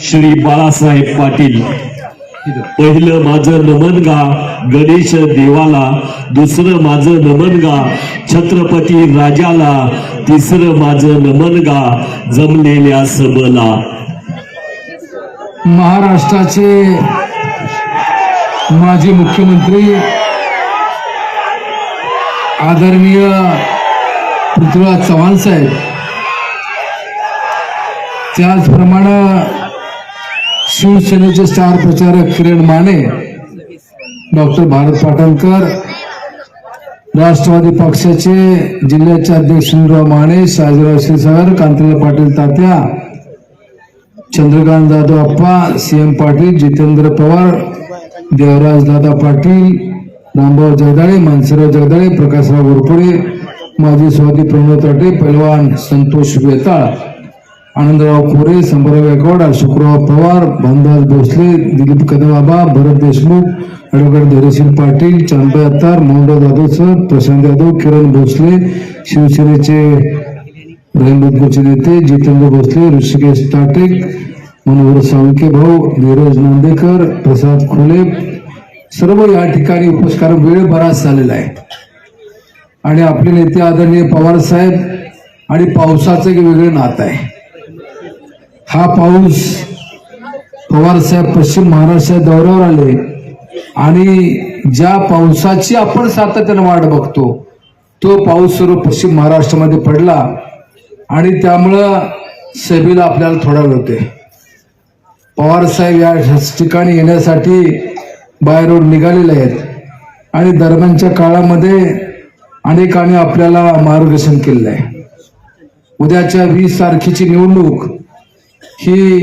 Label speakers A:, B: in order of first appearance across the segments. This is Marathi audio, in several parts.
A: श्री बाळासाहेब पाटील. पहिलं माझं नमन गा गणेश देवाला. दुसरं माझं नमन गा छत्रपती राजाला. तिसरं माझं नमन गा जमलेल्या सबला.
B: महाराष्ट्राचे माजी मुख्यमंत्री आदरणीय पृथ्वीराज चव्हाण साहेब. त्याचप्रमाणे शिवसेनेचे स्टार प्रचारक किरण माने डॉक्टर भारत पाटणकर राष्ट्रवादी पक्षाचे जिल्ह्याचे अध्यक्ष सुनीलराव माने शहाजीराव श्रीसागर कांतीलाल पाटील तात्या चंद्रकांत जाधव अप्पा सीएम पाटील जितेंद्र पवार देवराज दादा पाटील रामभाऊ जगदाळे मानसराव जगदाळे प्रकाशराव घोरपुडे माजी स्वाती प्रमोद ताटे पैलवान संतोष वेताळ आनंदराव खोरे संभाराव गायकवाड अशोकराव पवार भानदास भोसले दिलीप कदमबाबा भरत देशमुख ॲडव्होकेट धैर्यशील पाटील चांदबाई अत्तार मोहनराव जाधव सर प्रशांत जाधव किरण भोसले शिवसेनेचे रहिमतपूरचे नेते जितेंद्र भोसले ऋषिकेश ताटेक मनोहर सावंके भाऊ धीरज नांदेकर प्रसाद खोले. सर्व या ठिकाणी उपस्कार वेळ बराच झालेला आहे. आणि आपले नेते आदरणीय पवार साहेब आणि पावसाचं एक वेगळं नातं आहे. हा पाऊस पवारसाहेब पश्चिम महाराष्ट्र दौऱ्यावर आले. आणि ज्या पावसाची आपण सातत्याने वाट बघतो तो पाऊस सर्व पश्चिम महाराष्ट्रामध्ये पडला आणि त्यामुळं सभेला आपल्याला थोडा वेळ होते पवारसाहेब या ठिकाणी येण्यासाठी बाहेरून निघालेले आहेत. आणि दरम्यानच्या काळामध्ये अनेकांनी आपल्याला मार्गदर्शन केलेलं आहे. उद्याच्या वीस तारखेची निवडणूक ही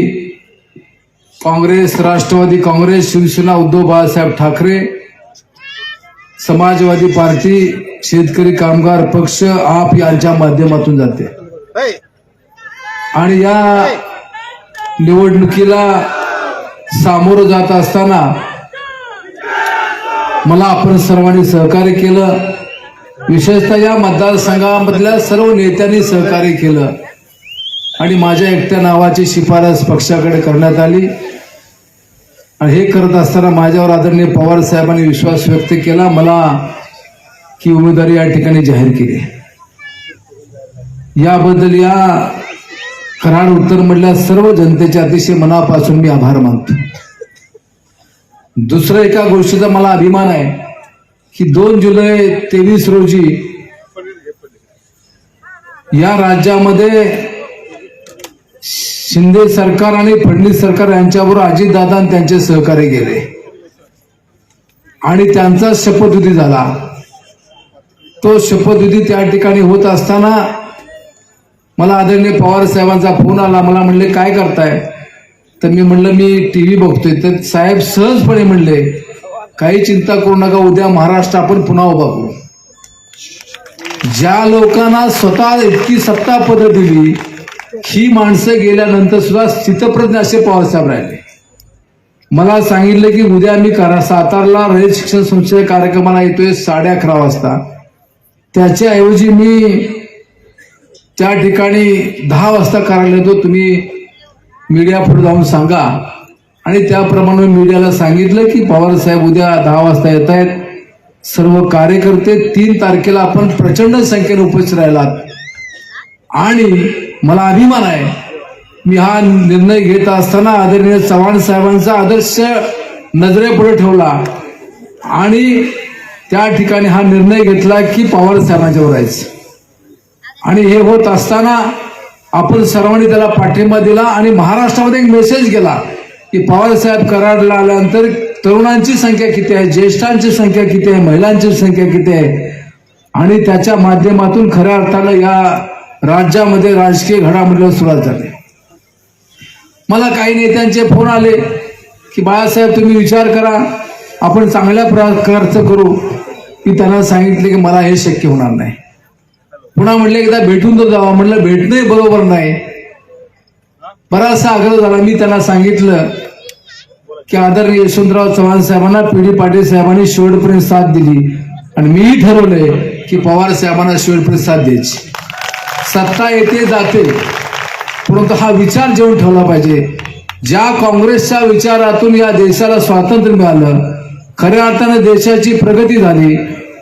B: काँग्रेस राष्ट्रवादी काँग्रेस शिवसेना उद्धव बाळासाहेब ठाकरे समाजवादी पार्टी शेतकरी कामगार पक्ष आप यांच्या माध्यमातून जाते. आणि या निवडणुकीला सामोरं जात असताना मला आपण सर्वांनी सहकार्य केलं. विशेषतः या मतदारसंघामधल्या सर्व नेत्यांनी सहकार्य केलं. आणि माझ्या एकट्या नावाची शिफारस पक्षाकडे करण्यात आली. आणि हे करत असताना माझ्यावर आदरणीय पवार साहेबांनी विश्वास व्यक्त केला मला की उमेदवारी या ठिकाणी जाहीर केली. याबद्दल या कराड उत्तर मधल्या सर्व जनतेचे अतिशय मनापासून मी आभार मानतो. दुसरं एका गोष्टीचा मला अभिमान आहे की दोन जुलै तेवीस रोजी या राज्यामध्ये शिंदे सरकार आणि फडणवीस सरकार यांच्याबरोबर अजितदादा आणि त्यांचे सहकारी गेले. आणि त्यांचा शपथविधी झाला. तो शपथविधी त्या ठिकाणी होत असताना मला आदरणीय पवार साहेबांचा फोन आला. मला म्हणले काय करताय? तर मी म्हणलं मी टी व्ही बघतोय. तर साहेब सहजपणे म्हणले काही चिंता करू नका उद्या महाराष्ट्र आपण पुन्हा उभा करू. ज्या लोकांना स्वतः इतकी सत्ता पद दिली ही माणसं गेल्यानंतर सुद्धा स्थितप्रज्ञ असे पवारसाहेब राहिले. मला सांगितलं की उद्या मी करा सातारला रयत शिक्षण संस्थेच्या कार्यक्रमाला येतोय साडे अकरा वाजता. त्याच्याऐवजी मी त्या ठिकाणी दहा वाजता करायला येतो. तुम्ही मीडिया पुढे जाऊन सांगा. आणि त्याप्रमाणे मीडियाला सांगितलं की पवार साहेब उद्या दहा वाजता येत आहेत. सर्व कार्यकर्ते तीन तारखेला आपण प्रचंड संख्येने उपस्थित राहिलात. आणि मला अभिमान आहे. मी हा निर्णय घेत असताना आदरणीय चव्हाण साहेबांचा आदर्श नजरेपुढे ठेवला आणि त्या ठिकाणी हा निर्णय घेतला की पवार साहेबांच्यावर राहायचं आणि हे होत असताना आपण सर्वांनी त्याला पाठिंबा दिला आणि महाराष्ट्रामध्ये एक मेसेज गेला की पवार साहेब कराडला आल्यानंतर तरुणांची संख्या किती आहे ज्येष्ठांची संख्या किती आहे महिलांची संख्या किती आहे? आणि त्याच्या माध्यमातून खऱ्या अर्थानं या राज्यामध्ये राजकीय घडामोडीला सुरुवात झाली. मला काही नेत्यांचे फोन आले की बाळासाहेब तुम्ही विचार करा. आपण चांगल्या प्रकारचं करू. मी त्यांना सांगितले की मला हे शक्य होणार नाही. पुन्हा म्हटलं एकदा भेटून तर जावा. म्हटलं भेटणंही बरोबर नाही. बराचसा आग्रह झाला. मी त्यांना सांगितलं की आदरणीय यशवंतराव चव्हाण साहेबांना पी डी पाटील साहेबांनी शेवटपर्यंत साथ दिली. आणि मीही ठरवलंय की पवार साहेबांना शेवटपर्यंत साथ द्यायची. सत्ता येते जाते. परंतु हा विचार जेवण ठेवला पाहिजे. ज्या काँग्रेसच्या विचारातून या देशाला स्वातंत्र्य मिळालं खऱ्या अर्थानं देशाची प्रगती झाली.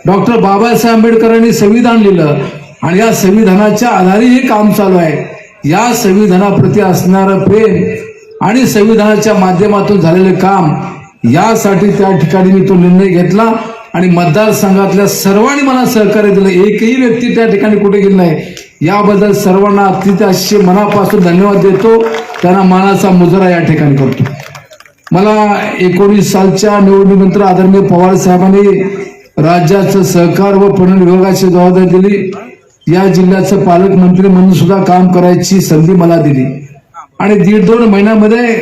B: डॉक्टर बाबासाहेब आंबेडकरांनी संविधान लिहिलं आणि या संविधानाच्या आधारे हे काम चालू आहे. या संविधानाप्रती असणारं प्रेम आणि संविधानाच्या माध्यमातून झालेलं काम यासाठी त्या ठिकाणी मी तो निर्णय घेतला आणि मतदारसंघातल्या सर्वांनी मला सहकार्य दिलं. एकही व्यक्ती त्या ठिकाणी कुठे गेली नाही. याबद्दल सर्वांना अतिशय मनापासून धन्यवाद देतो. त्यांना मानाचा मुजरा या ठिकाणी करतो. मला एकोणीस सालच्या निवडणुकीनंतर आदरणीय पवार साहेबांनी राज्याचं सहकार व पणन विभागाची जबाबदारी दिली. या जिल्ह्याचं पालकमंत्री म्हणून सुद्धा काम करायची संधी मला दिली. आणि दीड दोन महिन्यामध्ये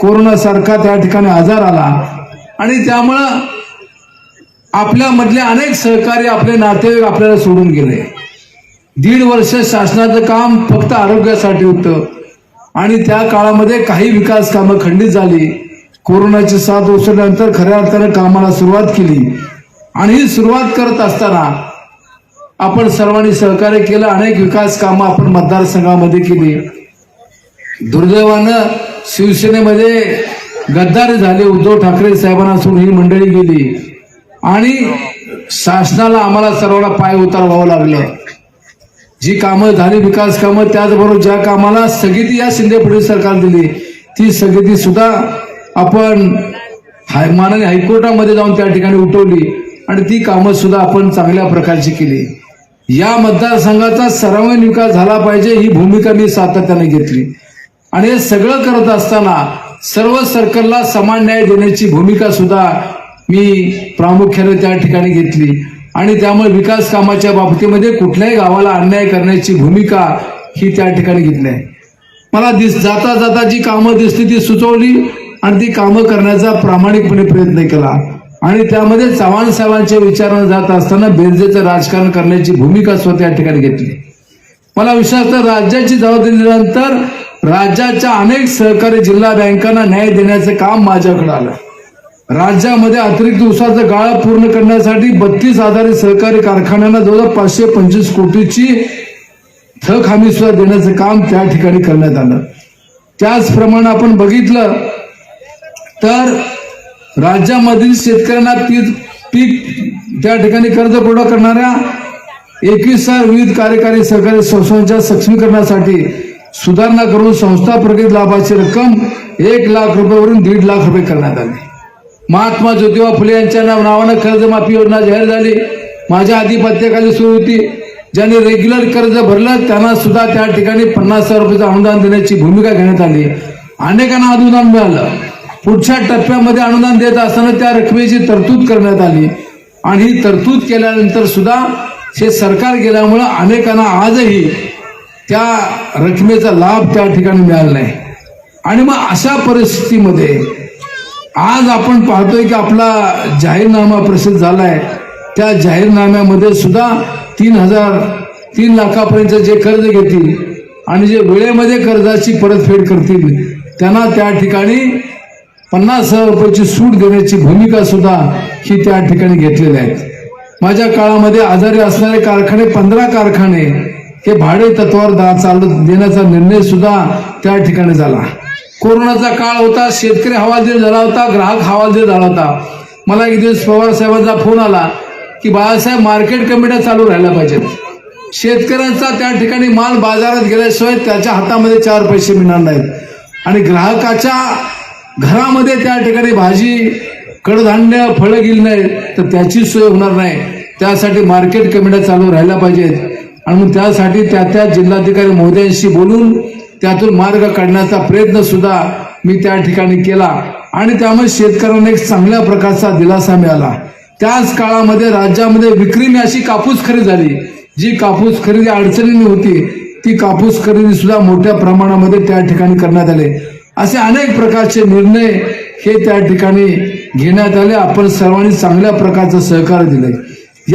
B: कोरोना सारखा त्या ठिकाणी आजार आला. आणि त्यामुळं आपल्यामधले अनेक सहकारी आपले नातेवाईक आपल्याला सोडून गेले. दीड वर्ष शासनाचं काम फक्त आरोग्यासाठी होतं. आणि त्या काळामध्ये काही विकास कामं खंडित झाली. कोरोनाची साथ ओसरल्यानंतर खऱ्या अर्थानं कामाला सुरुवात केली. आणि ही सुरुवात करत असताना आपण सर्वांनी सहकार्य केलं अनेक विकास कामं आपण मतदारसंघामध्ये केली. दुर्दैवानं शिवसेनेमध्ये गद्दारी झाले उद्धव ठाकरे साहेबांना सोडून ही मंडळी गेली. आणि शासनाला आम्हाला सर्वांना पाय उतार व्हावं लागलं. जी कामं झाली विकास कामं त्याचबरोबर ज्या कामाला स्थगिती या शिंदे फडणवीस सरकार दिली ती स्थगिती सुद्धा आपण हाय माननीय हायकोर्टामध्ये जाऊन त्या ठिकाणी उठवली आणि ती कामं सुद्धा आपण चांगल्या प्रकारची केली. या मतदारसंघाचा सर्वांगीण विकास झाला पाहिजे ही भूमिका मी सातत्याने घेतली. आणि हे सगळं करत असताना सर्व सर्कलला समान न्याय देण्याची भूमिका सुद्धा मी प्रामुख्याने त्या ठिकाणी घेतली. आणि त्यामुळे विकास कामाच्या बाबतीमध्ये कुठल्याही गावाला अन्याय करण्याची भूमिका ही त्या ठिकाणी घेतली आहे मला दिस जाता जाता जी कामं दिसली ती सुचवली आणि ती कामं करण्याचा प्रामाणिकपणे प्रयत्न केला. आणि त्यामध्ये चव्हाण साहेबांच्या विचारानं जात असताना बेरजेचं राजकारण करण्याची भूमिका स्वतः या ठिकाणी घेतली. मला विश्वास राज्याची जबाबदारी दिल्यानंतर राज्याच्या अनेक सहकारी जिल्हा बँकांना न्याय देण्याचं काम माझ्याकडे आलं. राज्यामध्ये अतिरिक्त दिवसाचं गाळा पूर्ण करण्यासाठी बत्तीस आधारित सहकारी कारखान्यांना जवळ पाचशे पंचवीस कोटीची थक हमी सुद्धा देण्याचं काम त्या ठिकाणी करण्यात आलं. त्याचप्रमाणे आपण बघितलं तर राज्यामधील शेतकऱ्यांना पीक पीक त्या ठिकाणी कर्ज पुरवठा करणाऱ्या एकवीस विविध कार्यकारी सहकारी संस्थांच्या सक्षमीकरणासाठी सुधारणा करून संस्था प्रगती लाभाची रक्कम एक लाख रुपयावरून दीड लाख रुपये करण्यात आली. महात्मा ज्योतिबा फुले यांच्या नाव- नावानं कर्जमाफी योजना जाहीर झाली. माझ्या आधिपत्याखाली सुरू होती. ज्यांनी रेग्युलर कर्ज भरलं त्यांना सुद्धा त्या ठिकाणी पन्नास हजार रुपयाचं अनुदान देण्याची भूमिका घेण्यात आली. अनेकांना अनुदान मिळालं. पुढच्या टप्प्यामध्ये अनुदान देत असताना त्या रकमेची तरतूद करण्यात आली. आणि ही तरतूद केल्यानंतर सुद्धा हे सरकार गेल्यामुळं अनेकांना आजही त्या रकमेचा लाभ त्या ठिकाणी मिळाला नाही. आणि मग अशा परिस्थितीमध्ये आज आपण पाहतोय की आपला जाहीरनामा प्रसिद्ध झालाय. त्या जाहीरनाम्यामध्ये सुद्धा तीन हजार तीन लाखापर्यंत जे कर्ज घेतील आणि जे वेळेमध्ये कर्जाची परतफेड करतील त्यांना त्या ठिकाणी पन्नास हजार रुपयाची सूट देण्याची भूमिका सुद्धा ही त्या ठिकाणी घेतलेल्या आहेत माझ्या काळामध्ये आजारी असणारे कारखाने पंधरा कारखाने हे भाडे तत्वावर चालत देण्याचा निर्णय सुद्धा त्या ठिकाणी झाला. कोरोनाचा काळ होता शेतकरी हवालदिल झाला होता ग्राहक हवालदिल झाला होता. मला एक दिवस पवार साहेबांचा फोन आला की बाळासाहेब मार्केट कमिट्या चालू राहायला पाहिजेत. शेतकऱ्यांचा त्या ठिकाणी माल बाजारात गेल्याशिवाय त्याच्या हातामध्ये चार पैसे मिळणार नाहीत. आणि ग्राहकाच्या घरामध्ये त्या ठिकाणी भाजी कडधान्य फळं गेली नाही तर त्याची सोय होणार नाही. त्यासाठी मार्केट कमिट्या चालू राहायला पाहिजेत. आणि मग त्यासाठी त्या त्या जिल्हाधिकारी महोदयांशी बोलून त्यातून मार्ग काढण्याचा प्रयत्न सुद्धा मी त्या ठिकाणी केला. आणि त्यामुळे शेतकऱ्यांना एक चांगल्या प्रकारचा दिलासा मिळाला. त्याच काळामध्ये राज्यामध्ये विक्रीने अशी कापूस खरेदी झाली. जी कापूस खरेदी अडचणीने होती ती कापूस खरेदी सुद्धा मोठ्या प्रमाणामध्ये त्या ठिकाणी करण्यात आले. असे अनेक प्रकारचे निर्णय हे त्या ठिकाणी घेण्यात आले. आपण सर्वांनी चांगल्या प्रकारचं सहकार्य दिले.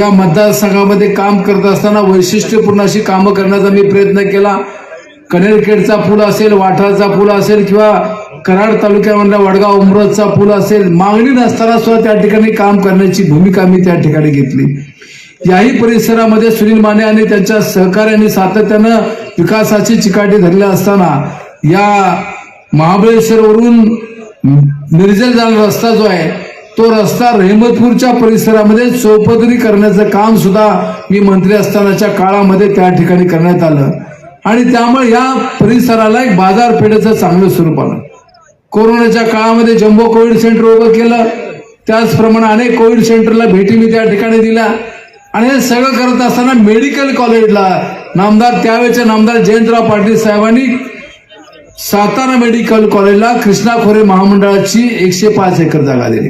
B: या मतदारसंघामध्ये काम करत असताना वैशिष्ट्यपूर्ण अशी कामं करण्याचा मी प्रयत्न केला. कनेरखेडचा पूल असेल वाठारचा पूल असेल किंवा कराड तालुक्यामधला वडगाव उमरजचा पूल असेल मागणी नसताना सुद्धा त्या ठिकाणी काम करण्याची भूमिका मी त्या ठिकाणी घेतली. याही परिसरामध्ये सुनील माने आणि त्यांच्या सहकार्याने सातत्यानं विकासाची चिकाटी धरली असताना या महाबळेश्वरवरून निर्जल जाणारा रस्ता जो आहे तो रस्ता रहमतपूरच्या परिसरामध्ये चौपदरी करण्याचं काम सुद्धा मी मंत्री असतानाच्या काळामध्ये त्या ठिकाणी करण्यात आलं. आणि त्यामुळे या परिसराला एक बाजारपेठेचं चांगलं स्वरूप आलं. कोरोनाच्या काळामध्ये जम्बो कोविड सेंटर उभं केलं. त्याचप्रमाणे अनेक कोविड सेंटरला भेटी मी त्या ठिकाणी दिल्या. आणि हे सगळं करत असताना मेडिकल कॉलेजला नामदार त्यावेळेचे नामदार जयंतराव पाटील साहेबांनी सातारा मेडिकल कॉलेजला कृष्णा खोरे महामंडळाची एकशे पाच एकर जागा दिली.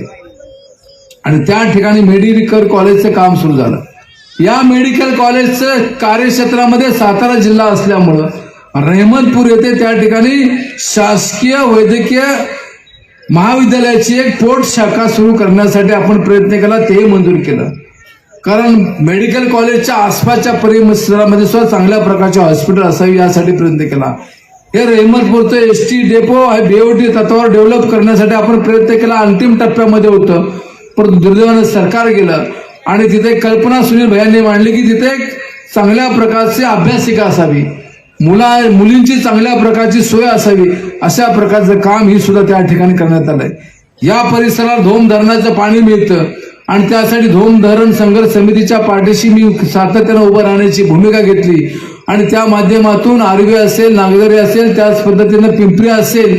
B: आणि त्या ठिकाणी मेडिकल कॉलेजचं काम सुरू झालं. या मेडिकल कॉलेजचं कार्यक्षेत्रामध्ये सातारा जिल्हा असल्यामुळं रहमतपूर येथे त्या ठिकाणी शासकीय वैद्यकीय महाविद्यालयाची एक पोट शाखा सुरू करण्यासाठी आपण प्रयत्न केला तेही मंजूर केलं. कारण मेडिकल कॉलेजच्या आसपासच्या परिसरामध्ये सुद्धा चांगल्या प्रकारचे हॉस्पिटल असावी यासाठी प्रयत्न केला. हे रहमतपूरचं एस टी डेपो हे बीओटी तत्वावर डेव्हलप करण्यासाठी आपण प्रयत्न केला. अंतिम टप्प्यामध्ये होतं. परंतु दुर्दैवानं सरकार गेलं. आणि तिथे कल्पना सुनील भयांनी मांडली की तिथे एक चांगल्या प्रकारची अभ्यासिका असावी मुला मुलींची चांगल्या प्रकारची सोय असावी अशा प्रकारचं काम ही सुद्धा त्या ठिकाणी करण्यात आलंय. या परिसरात धोम धरणाचं पाणी मिळतं आणि त्यासाठी धोम धरण संघर्ष समितीच्या पाठीशी मी सातत्यानं उभं राहण्याची भूमिका घेतली. आणि त्या माध्यमातून आर्वी असेल नागदरे असेल त्याच पद्धतीनं पिंपरी असेल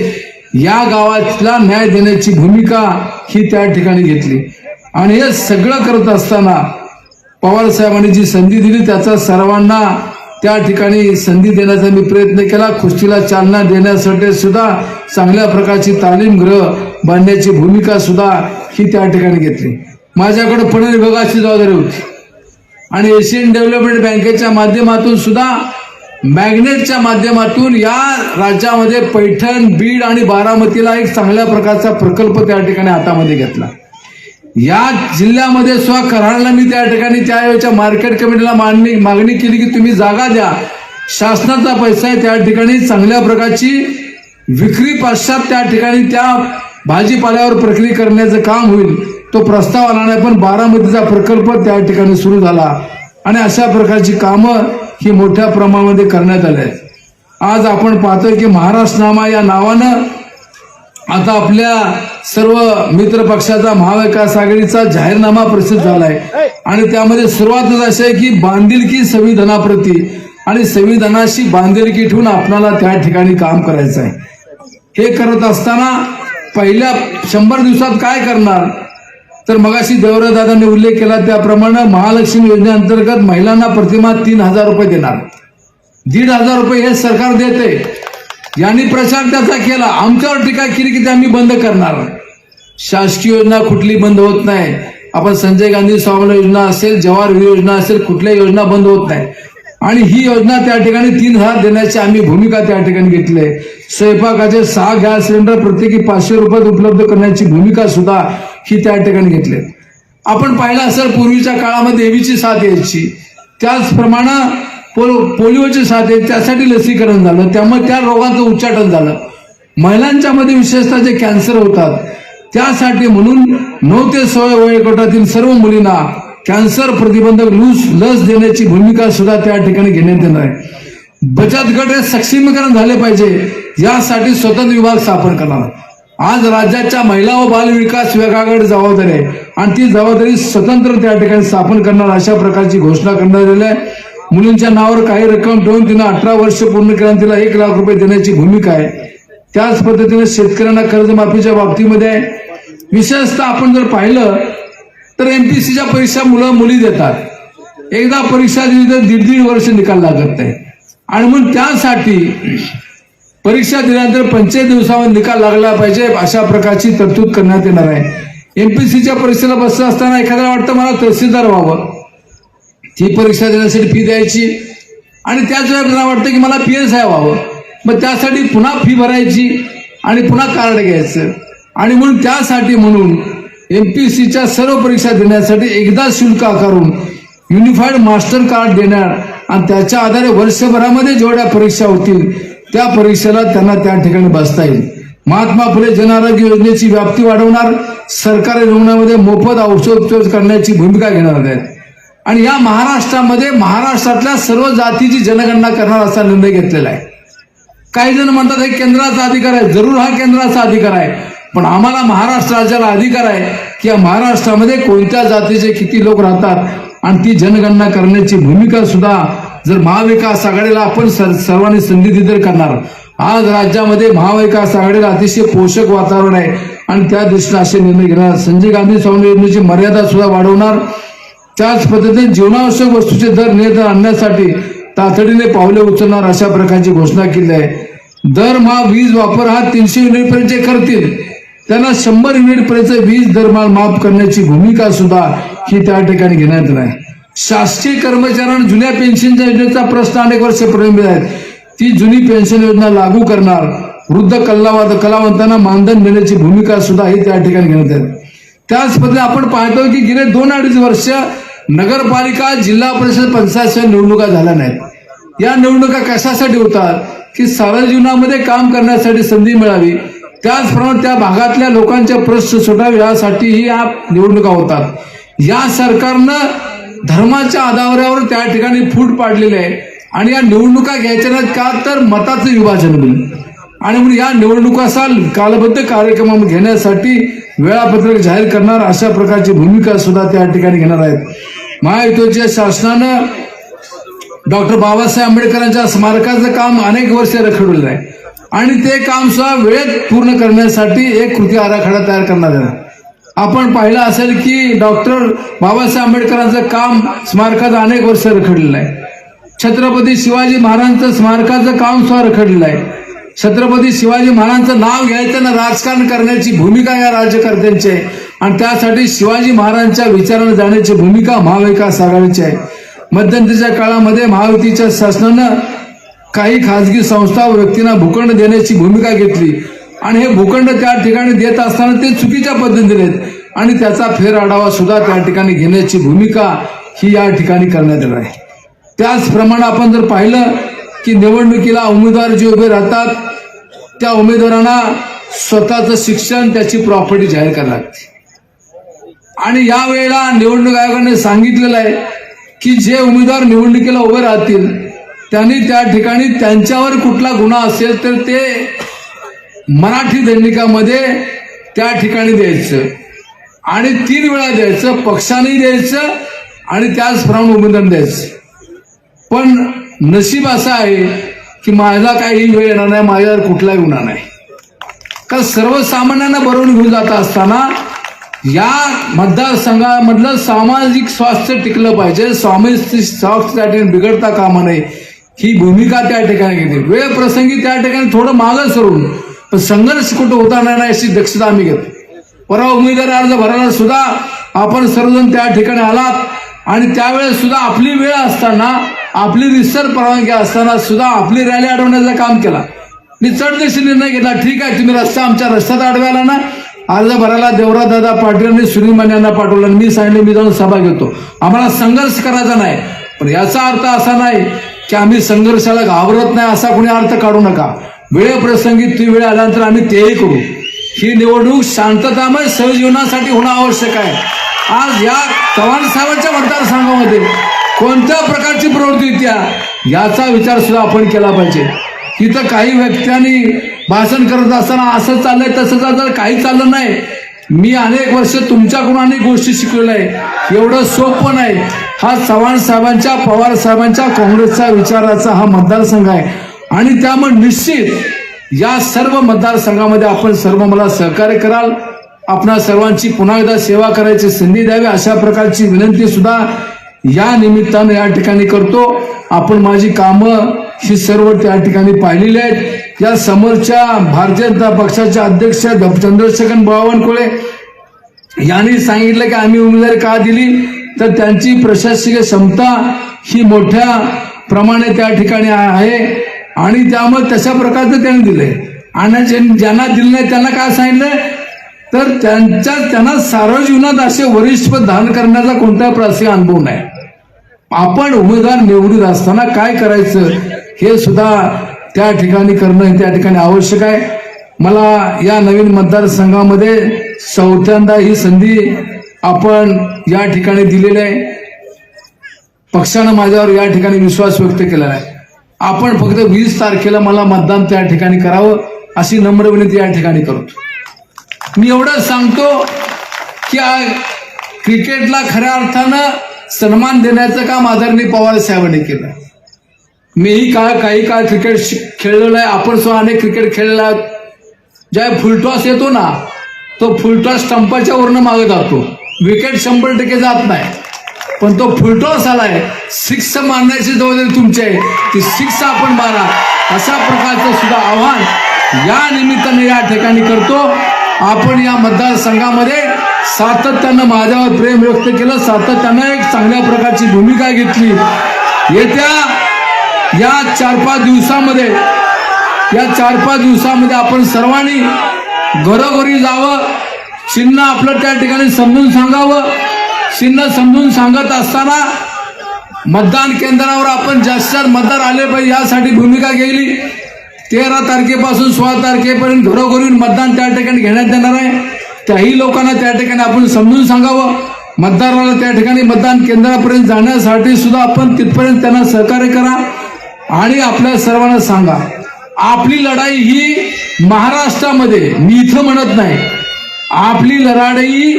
B: या गावातला न्याय देण्याची भूमिका ही त्या ठिकाणी घेतली. आणि हे सगळं करत असताना पवार साहेबांनी जी संधी दिली त्याचा सर्वांना त्या ठिकाणी संधी देण्याचा मी प्रयत्न केला. कुस्तीला चालना देण्यासाठी सुद्धा चांगल्या प्रकारची तालीम गृह बांधण्याची भूमिका सुद्धा ही त्या ठिकाणी घेतली. माझ्याकडे पुणे विभागाची जबाबदारी होती. आणि एशियन डेव्हलपमेंट बँकेच्या माध्यमातून सुद्धा मॅग्नेटच्या माध्यमातून या राज्यामध्ये पैठण बीड आणि बारामतीला एक चांगल्या प्रकारचा प्रकल्प त्या ठिकाणी हातामध्ये घेतला. या जिल्ह्यामध्ये सुद्धा कराडला मी त्या ठिकाणी त्यावेळेच्या मार्केट कमिटीला मागणी मागणी केली की तुम्ही जागा द्या. शासनाचा पैसा आहे त्या ठिकाणी चांगल्या प्रकारची विक्री पश्चात त्या ठिकाणी त्या भाजीपाल्यावर प्रक्रिया करण्याचं काम होईल. तो प्रस्ताव आला नाही पण बारामतीचा प्रकल्प त्या ठिकाणी सुरू झाला. आणि अशा प्रकारची कामं ही मोठ्या प्रमाणामध्ये करण्यात आली आहेत. आज आपण पाहतोय की महाराष्ट्र नामा या नावानं आता आपल्या सर्व मित्र पक्षाचा महाविकास आघाडीचा जाहीरनामा प्रसिद्ध झालाय. आणि त्यामध्ये सुरुवातच अशी आहे की बांधिलकी संविधानाप्रती आणि संविधानाशी बांधिलकी ठेवून आपणाला त्या ठिकाणी काम करायचं आहे. हे करत असताना पहिल्या शंभर दिवसात काय करणार? तर मगाशी देवराज दादांनी उल्लेख केला त्याप्रमाणे महालक्ष्मी योजनेअंतर्गत महिलांना प्रतिमा तीन हजार रुपये देणार. दीड हजार रुपये हे सरकार देते. यांनी प्रचार त्याचा केला. आमच्यावर टीका केली की ते आम्ही बंद करणार. शासकीय योजना कुठली बंद होत नाही. आपण संजय गांधी स्वावलंबन योजना असेल जवाहर योजना असेल कुठल्या योजना बंद होत नाही. आणि ही योजना त्या ठिकाणी तीन हजार देण्याची आम्ही भूमिका त्या ठिकाणी घेतली आहे. स्वयंपाकाचे सहा गॅस सिलेंडर प्रत्येकी पाचशे रुपयात उपलब्ध करण्याची भूमिका सुद्धा ही त्या ठिकाणी घेतली आपण पाहिलं असेल पूर्वीच्या काळामध्ये देवीची साथ यायची. त्याचप्रमाणे पोलो पोलिओची साथ आहे त्यासाठी लसीकरण झालं. त्यामुळे त्या रोगाचं उच्चाटन झालं. महिलांच्या मध्ये विशेषतः जे कॅन्सर होतात त्यासाठी म्हणून नऊ ते सोळा वयोगटातील सर्व मुलींना कॅन्सर प्रतिबंधक लूस लस देण्याची भूमिका सुद्धा त्या ठिकाणी घेण्यात येणार आहे. बचत गट हे सक्षमीकरण झाले पाहिजे यासाठी स्वतंत्र विभाग स्थापन करणार आज राज्याच्या महिला व बाल विकास विभागाकडे जबाबदारी आहे. आणि ती जबाबदारी स्वतंत्र त्या ठिकाणी स्थापन करणार अशा प्रकारची घोषणा करण्यात आलेली आहे. मुलींच्या नावावर काही रक्कम ठेवून तिनं अठरा वर्ष पूर्ण केल्यानंतर तिला एक लाख रुपये देण्याची भूमिका आहे. त्याच पद्धतीने शेतकऱ्यांना कर्जमाफीच्या बाबतीमध्ये आहे. विशेषतः आपण जर पाहिलं तर एमपीसीच्या परीक्षा मुलं मुली देतात. एकदा परीक्षा दिली तर दीड दीड वर्ष निकाल लागत नाही. आणि म्हणून त्यासाठी परीक्षा दिल्यानंतर पंचेचाळीस दिवसावर निकाल लागला पाहिजे अशा प्रकारची तरतूद करण्यात येणार आहे. एमपीसीच्या परीक्षेला बसत असताना एखाद्याला वाटतं मला तहसीलदार व्हावं. ती परीक्षा देण्यासाठी फी द्यायची. आणि त्याच वेळेला मला वाटतं की मला पी एस आय व्हावं. मग त्यासाठी पुन्हा फी भरायची आणि पुन्हा कार्ड घ्यायचं. आणि म्हणून त्यासाठी म्हणून एम पी सीच्या सर्व परीक्षा देण्यासाठी एकदा शुल्क आकारून युनिफाईड मास्टर कार्ड देणार आणि त्याच्या आधारे वर्षभरामध्ये जेवढ्या परीक्षा होतील त्या परीक्षेला त्यांना त्या ठिकाणी बसता येईल. महात्मा फुले जन आरोग्य योजनेची व्याप्ती वाढवणार सरकारी रुग्णामध्ये मोफत औषधोपचार करण्याची भूमिका घेणार आहेत. आणि या महाराष्ट्रामध्ये महाराष्ट्रातल्या सर्व जातीची जनगणना करणार असा निर्णय घेतलेला आहे. काही जण म्हणतात हे केंद्राचा अधिकार आहे. जरूर हा केंद्राचा अधिकार आहे. पण आम्हाला महाराष्ट्र राज्याला अधिकार आहे की या महाराष्ट्रामध्ये कोणत्या जातीचे किती लोक राहतात आणि ती जनगणना करण्याची भूमिका सुद्धा जर महाविकास आघाडीला आपण सर- सर्वांनी संधी दिली तर करणार. आज राज्यामध्ये महाविकास आघाडीला अतिशय पोषक वातावरण आहे आणि त्या दृष्टीने असे निर्णय घेणार. संजय गांधी स्वामी योजनेची मर्यादा सुद्धा वाढवणार. त्याच पद्धतीने जीवनावश्यक वस्तूचे दर नियंत्रण आणण्यासाठी तातडीने पावले उचलणार अशा प्रकारची घोषणा केली आहे. दरमहा वीज वापर हा तीनशे युनिटपर्यंत करतील. त्यांना शंभर युनिटपर्यंत वीज दरमहा माफ करण्याची भूमिका सुद्धा ही त्या ठिकाणी घेण्यात येणार शासकीय कर्मचाऱ्यांना जुन्या पेन्शनच्या योजनेचा प्रश्न अनेक वर्ष प्रलंबित आहेत. ती जुनी पेन्शन योजना लागू करणार वृद्ध कल्लावाद कलावंतांना मानधन देण्याची भूमिका सुद्धा ही त्या ठिकाणी घेण्यात येत त्याच पद्धतीने आपण पाहतो की गेले दोन अडीच वर्ष नगरपालिका जिल्हा परिषद पंचायत निवडणुका झाल्या नाहीत. या निवडणुका कशासाठी होतात? की सार्वजनिक जीवनामध्ये काम करण्यासाठी संधी मिळावी. त्याचप्रमाणे त्या भागातल्या लोकांचे प्रश्न सुटावे यासाठी ही या निवडणुका होतात. या सरकारनं धर्माच्या आधारावर त्या ठिकाणी फूट पाडलेली आहे. आणि या निवडणुका घ्यायच्या नाहीत का तर मताचं विभाजन होईल. आणि म्हणून या निवडणुकाचा कालबद्ध कार्यक्रम घेण्यासाठी वेळापत्रक जाहीर करणार अशा प्रकारची भूमिका सुद्धा त्या ठिकाणी घेणार आहेत. महायुतीच्या शासनानं डॉक्टर बाबासाहेब आंबेडकरांच्या स्मारकाचं काम अनेक वर्ष रखडलेलं आहे. आणि ते काम सुद्धा वेळेत पूर्ण करण्यासाठी एक कृती आराखडा तयार करण्यात आला. आपण पाहिलं असेल की डॉक्टर बाबासाहेब आंबेडकरांचं काम स्मारकाचं अनेक वर्ष रखडलेलं आहे. छत्रपती शिवाजी महाराजांचं स्मारकाचं काम सुद्धा रखडलेलं आहे. छत्रपती शिवाजी महाराजांचं नाव घ्यायचं ना राजकारण करण्याची भूमिका या राज्यकर्त्यांची आहे. आणि त्यासाठी शिवाजी महाराजांच्या विचारानं जाण्याची भूमिका महाविकास आघाडीची आहे. मध्यंतरीच्या काळामध्ये महायुतीच्या शासनानं काही खाजगी संस्था व व्यक्तींना भूखंड देण्याची भूमिका घेतली. आणि हे भूखंड त्या ठिकाणी देत असताना ते चुकीच्या पद्धतीने आहेत. आणि त्याचा फेरआढावा सुद्धा त्या ठिकाणी घेण्याची भूमिका ही या ठिकाणी करण्यात येणार आहे. त्याचप्रमाणे आपण जर पाहिलं की निवडणुकीला उमेदवार जे उभे राहतात त्या उमेदवारांना स्वतःचं शिक्षण त्याची प्रॉपर्टी जाहीर करावी लागते आणि या वेळेला निवडणूक आयोगाने सांगितलेलं आहे की जे उमेदवार निवडणुकीला उभे राहतील त्यांनी त्या ठिकाणी त्यांच्यावर कुठला गुन्हा असेल तर ते मराठी दैनिकामध्ये त्या ठिकाणी द्यायचं. आणि तीन वेळा द्यायचं पक्षानेही द्यायचं आणि त्याचप्रमाणे उमेदवार द्यायचं. पण नशीब असं आहे की माझा काही वेळ येणार नाही माझ्यावर कुठलाही होणार नाही. कारण सर्वसामान्यांना बरोबर घेऊन जात असताना या मतदारसंघामधलं सामाजिक स्वास्थ्य टिकलं पाहिजे. स्वामी स्वास्थ्य बिघडता कामा नये. ही भूमिका त्या ठिकाणी घेते वेळ प्रसंगी त्या ठिकाणी थोडं मागं सरून पण संघर्ष कुठं होता नाही अशी दक्षता आम्ही घेतो परवा उमेदवार अर्ज भरायला सुद्धा आपण सर्वजण त्या ठिकाणी आलात आणि त्यावेळेस सुद्धा आपली वेळ असताना आपली रिसर परवानगी असताना सुद्धा आपली रॅली अडवण्याचं काम केला. मी चढदेशी निर्णय घेतला ठीक आहे तुम्ही रस्ता आमच्या रस्त्यात अडवायला ना. अर्ज भरायला देवरा दादा पाटील आणि सुनील माने यांना पाठवलं आणि मी सांगितलं मी जाऊन सभा घेतो. आम्हाला संघर्ष करायचा नाही. पण याचा अर्थ असा नाही की आम्ही संघर्षाला घाबरत नाही असा कोणी अर्थ काढू नका. वेळेप्रसंगी ती वेळ आल्यानंतर आम्ही तेही करू. ही निवडणूक शांततामय सहजीवनासाठी होणं आवश्यक आहे. आज या चव्हाण साहेबांच्या मतदारसंघामध्ये कोणत्या प्रकारची प्रवृत्ती त्या? याचा विचार सुद्धा आपण केला पाहिजे. इथं काही व्यक्त्यांनी भाषण करत असताना असं चाललंय तसं चाललं काही चाललं नाही. मी अनेक वर्ष तुमच्याकडून अनेक गोष्टी शिकलेल्या आहे. एवढं सोपं नाही. हा चव्हाण साहेबांच्या पवार साहेबांच्या काँग्रेसच्या विचाराचा हा मतदारसंघ आहे. आणि त्यामुळे निश्चित या सर्व मतदारसंघामध्ये आपण सर्व मला सहकार्य कराल. आपणा सर्वांची पुन्हा एकदा सेवा करायची संधी द्यावी. अशा प्रकारची विनंती सुद्धा या निमित्तानं या ठिकाणी करतो. आपण माझी कामं ही सर्व त्या ठिकाणी पाहिलेली आहेत. या समोरच्या भारतीय जनता पक्षाचे अध्यक्ष चंद्रशेखर बावनकुळे यांनी सांगितलं की आम्ही उमेदवारी का दिली? तर त्यांची प्रशासकीय क्षमता ही मोठ्या प्रमाणे त्या ठिकाणी आहे. आणि त्यामुळे तशा प्रकारचं त्यांनी दिलंय. आणि ज्यांना दिलं नाही त्यांना काय सांगितलंय? तर त्यांच्या त्यांना सार्वजीवनात असे वरिष्ठ पद धारण करण्याचा कोणताही प्रासिक अनुभव नाही. आपण उमेदवार निवडीत असताना काय करायचं हे सुद्धा त्या ठिकाणी करणं हे त्या ठिकाणी आवश्यक आहे. मला या नवीन मतदारसंघामध्ये चौथ्यांदा ही संधी आपण या ठिकाणी दिलेली आहे. पक्षानं माझ्यावर या ठिकाणी विश्वास व्यक्त केलेला आहे. आपण फक्त वीस तारखेला मला मतदान त्या ठिकाणी करावं अशी नम्र विनंती या ठिकाणी करतो. मी एवढंच सांगतो की क्रिकेटला खऱ्या अर्थानं सन्मान देण्याचं काम आदरणीय पवार साहेबांनी केलं. मीही काळ काही काळ क्रिकेट शि- खेळलेलो आहे. आपण सुद्धा अनेक क्रिकेट खेळलेला आहे. ज्या फुलटॉस येतो ना तो फुलटॉस स्टंपाच्या वरनं मागे जातो. विकेट शंभर टक्के जात नाही. पण तो फुलटॉस आलाय सिक्स मारण्याची जबाबदारी तुमची आहे. ती सिक्स आपण मारा. अशा प्रकारचं सुद्धा आव्हान या निमित्ताने या ठिकाणी करतो. आपण या मतदारसंघामध्ये सातत्यानं माझ्यावर प्रेम व्यक्त केलं. सातत्यानं एक चांगल्या प्रकारची भूमिका घेतली. येत्या या चार पाच दिवसामध्ये या चार पाच दिवसामध्ये आपण सर्वांनी घरोघरी जावं. चिन्ह आपलं त्या ठिकाणी समजून सांगावं. चिन्ह समजून सांगत असताना मतदान केंद्रावर आपण जास्त मतदार आले पाहिजे यासाठी भूमिका घेतली. तेरा तारखेपासून सोळा तारखेपर्यंत घरोघरी मतदान त्या ठिकाणी घेण्यात येणार आहे. त्याही लोकांना त्या ठिकाणी आपण समजून सांगावं. मतदाराला त्या ठिकाणी मतदान केंद्रापर्यंत जाण्यासाठी सुद्धा आपण तिथपर्यंत त्यांना सहकार्य करा आणि आपल्या सर्वांना सांगा. आपली लढाई ही महाराष्ट्रामध्ये मी इथं म्हणत नाही आपली लढाई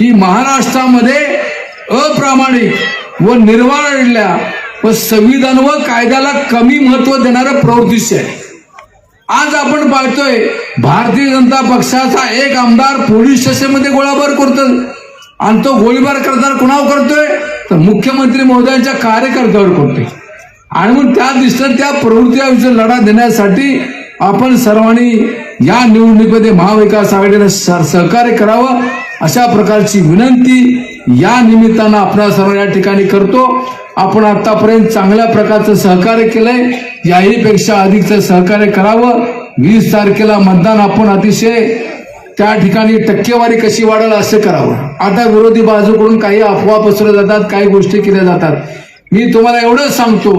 B: ही महाराष्ट्रामध्ये अप्रामाणिक व निर्वाळल्या व संविधान व कायद्याला कमी महत्त्व देणाऱ्या प्रवृत्तीचे आहे. आज आपण पाहतोय भारतीय जनता पक्षाचा एक आमदार पोलीस स्टेशनमध्ये गोळाबार करतो आणि तो गोळीबार करताना कुणावर करतोय? तर मुख्यमंत्री महोदयांच्या कार्यकर्त्यावर करतोय. आणि मग त्या दृष्टीने त्या प्रवृत्तीविषयी लढा देण्यासाठी आपण सर्वांनी या निवडणुकीमध्ये महाविकास आघाडीने सहकार्य करावं अशा प्रकारची विनंती या निमित्तानं आपल्या सर्व या ठिकाणी करतो. आपण आतापर्यंत चांगल्या प्रकारचं सहकार्य केलंय. याहीपेक्षा अधिकचं सहकार्य करावं. वीस तारखेला मतदान आपण अतिशय त्या ठिकाणी टक्केवारी कशी वाढेल असं करावं. आता विरोधी बाजूकडून काही अफवा पसरल्या जातात काही गोष्टी केल्या जातात. मी तुम्हाला एवढंच सांगतो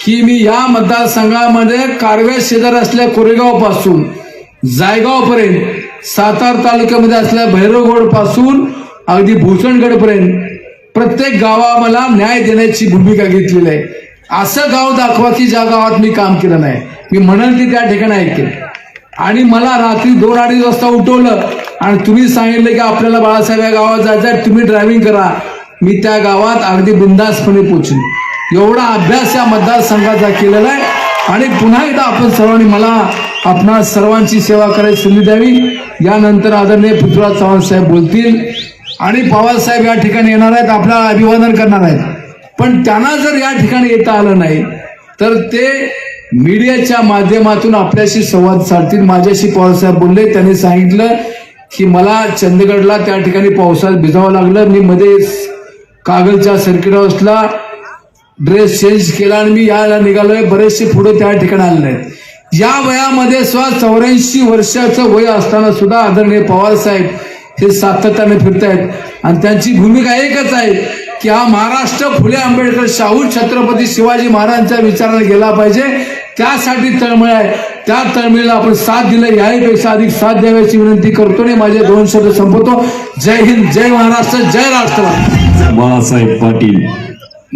B: की मी या मतदारसंघामध्ये कारव्या शेजार असल्या कोरेगावपासून जायगाव पर्यंत सातारा तालुक्यामध्ये असल्या भैरवगडपासून अगदी भूषणगड पर्यंत प्रत्येक गावा मला न्याय देण्याची भूमिका घेतलेली आहे. असं गाव दाखवा की ज्या गावात मी काम केलं नाही. मी म्हणाल की त्या ठिकाणी ऐकेल. आणि मला रात्री दोन अडीच वाजता उठवलं आणि तुम्ही सांगितलं की आपल्याला बाळासाहेब या गावात जायचं आहे तुम्ही ड्रायव्हिंग करा. मी त्या गावात अगदी बिंदासपणे पोचलो. एवढा अभ्यास या मतदारसंघाचा केलेला आहे. आणि पुन्हा एकदा आपण सर्वांनी मला आपणा सर्वांची सेवा करायची संधी द्यावी. यानंतर आदरणीय पृथ्वीराज चव्हाण साहेब बोलतील. आणि पवारसाहेब या ठिकाणी येणार आहेत आपल्याला अभिवादन करणार आहेत. पण त्यांना जर या ठिकाणी येता आलं नाही तर ते मीडियाच्या माध्यमातून आपल्याशी संवाद साधतील. माझ्याशी पवारसाहेब बोलले त्यांनी सांगितलं की मला चंदगडला त्या ठिकाणी पावसात भिजावं लागलं. मी मध्ये कागलच्या सर्किट हाऊसला ड्रेस चेंज केला आणि मी यायला निघालोय. बरेचसे पुढे त्या ठिकाणी आले नाहीत. या वयामध्ये स्व चौऱ्याऐंशी वर्षाचं वय असताना सुद्धा आदरणीय पवार साहेब हे सातत्याने फिरतायत. आणि त्यांची भूमिका एकच आहे की हा महाराष्ट्र फुले आंबेडकर शाहू छत्रपती शिवाजी महाराजांच्या विचाराने गेला पाहिजे? त्यासाठी तळमळ आहे. त्या तळमळीला आपण साथ दिलं याहीपेक्षा अधिक साथ द्याव्याची विनंती करतो आणि माझे दोन शब्द संपवतो. जय हिंद जय महाराष्ट्र जय राष्ट्रवादी
A: बाळासाहेब पाटील.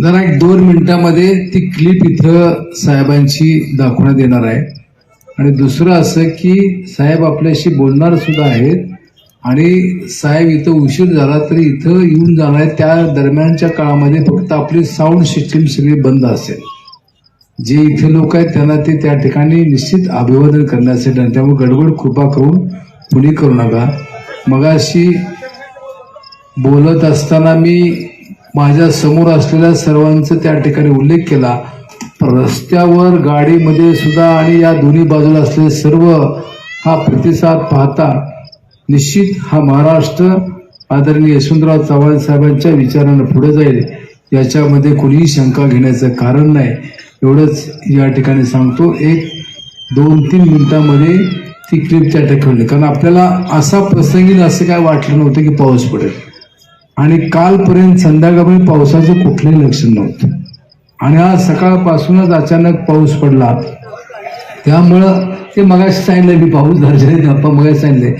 B: जरा एक दोन मिनिटामध्ये ती क्लिप इथं साहेबांची दाखवण्यात येणार आहे. आणि दुसरं असं की साहेब आपल्याशी बोलणार सुद्धा आहेत. आणि साहेब इथं उशीर झाला तरी इथं येऊन जाणार आहे त्या दरम्यानच्या काळामध्ये फक्त आपली साऊंड सिस्टीम सगळी बंद असेल. जे इथे लोक आहेत त्यांना ते त्या ठिकाणी निश्चित अभिवादन करण्यासाठी आणि त्यामुळे गडबड कृपा करून कुणी करू नका. मगाशी बोलत असताना मी माझ्यासमोर असलेल्या सर्वांचा त्या ठिकाणी उल्लेख केला. रस्त्यावर गाडीमध्ये सुद्धा आणि या दोन्ही बाजूला असलेले सर्व हा प्रतिसाद पाहता निश्चित हा महाराष्ट्र आदरणीय यशवंतराव चव्हाण साहेबांच्या विचारानं पुढे जाईल याच्यामध्ये कुणीही शंका घेण्याचं कारण नाही. एवढंच या ठिकाणी सांगतो. एक दोन तीन मिनिटामध्ये ती क्लिप त्या ठिकाणी कारण आपल्याला असा प्रसंगी असं काय वाटलं नव्हतं की पाऊस पडेल. आणि कालपर्यंत संध्याकाळपर्यंत पावसाचं कुठलंही लक्षण नव्हतं. आणि आज सकाळपासूनच अचानक पाऊस पडला. त्यामुळं ते मगाशी सांगितलं मी पाऊस दर्जाने गप्पा मगाशी सांगितले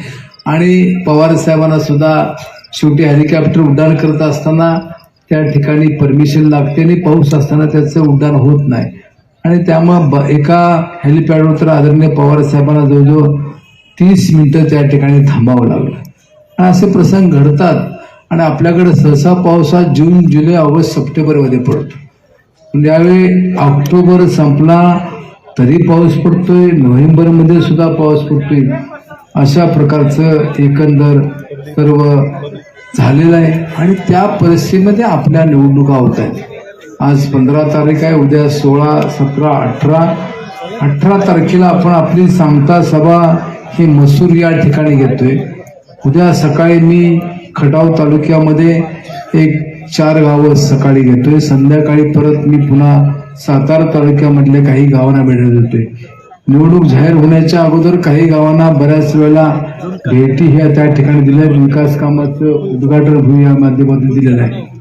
B: आणि पवार साहेबांना सुद्धा शेवटी हेलिकॉप्टर उड्डाण करत असताना त्या ठिकाणी परमिशन लागते आणि पाऊस असताना त्याचं उड्डाण होत नाही. आणि त्यामुळं ब- एका हेलिपॅडवर तर आदरणीय पवार साहेबांना जवळजवळ तीस मिनिटं त्या ठिकाणी थांबावं लागलं. आणि असे प्रसंग घडतात आणि आपल्याकडे सहसा पावसा जून जुलै ऑगस्ट सप्टेंबरमध्ये पडतो. पण यावेळी ऑक्टोबर संपला तरी पाऊस पडतोय नोव्हेंबरमध्ये सुद्धा पाऊस पडतोय. अशा प्रकारचं एकंदर सर्व झालेलं आहे. आणि त्या परिस्थितीमध्ये आपल्या निवडणुका होत आहेत. आज पंधरा तारीख आहे उद्या सोळा सतरा अठरा. अठरा तारखेला आपण आपली सांगता सभा ही मसूर या ठिकाणी घेतोय. उद्या सकाळी मी खटाव तालुक्यामध्ये एक चार गावं सकाळी घेतोय. संध्याकाळी परत मी पुन्हा सातारा तालुक्यामधल्या काही गावांना भेट देतोय. निवडणूक जाहीर होण्याच्या अगोदर काही गावांना बऱ्याच वेळेला भेटी ह्या त्या ठिकाणी दिल्या आहेत. विकास कामाचं उद्घाटन भूमी या माध्यमातून दिलेलं आहे